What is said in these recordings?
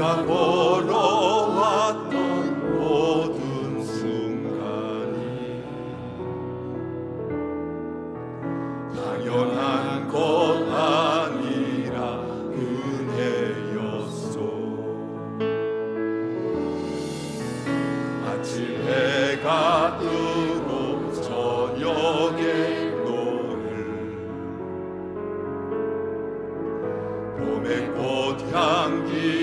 내가 왔던 모든 순간이 당연한 것 아니라 은혜였소 아침 해가 뜨고 저녁에 봄의 꽃 향기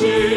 Jesus.